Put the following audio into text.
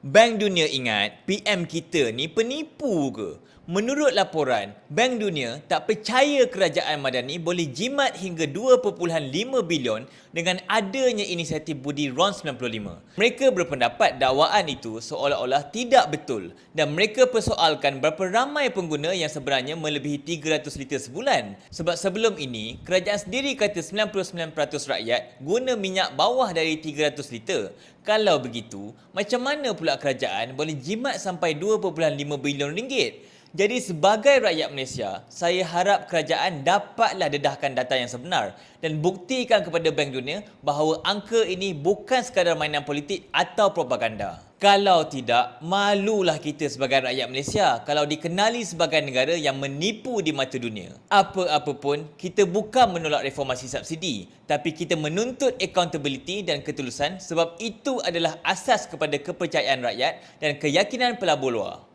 Bank Dunia ingat PM kita ni penipu ke? Menurut laporan, Bank Dunia tak percaya kerajaan Madani boleh jimat hingga 2.5 bilion dengan adanya inisiatif budi RON 95. Mereka berpendapat dakwaan itu seolah-olah tidak betul dan mereka persoalkan berapa ramai pengguna yang sebenarnya melebihi 300 liter sebulan. Sebab sebelum ini, kerajaan sendiri kata 99% rakyat guna minyak bawah dari 300 liter. Kalau begitu, macam mana pula kerajaan boleh jimat sampai 2.5 bilion ringgit? Jadi sebagai rakyat Malaysia, saya harap kerajaan dapatlah dedahkan data yang sebenar dan buktikan kepada Bank Dunia bahawa angka ini bukan sekadar mainan politik atau propaganda. Kalau tidak, malulah kita sebagai rakyat Malaysia kalau dikenali sebagai negara yang menipu di mata dunia. Apa-apa pun, kita bukan menolak reformasi subsidi, tapi kita menuntut accountability dan ketulusan sebab itu adalah asas kepada kepercayaan rakyat dan keyakinan pelabur luar.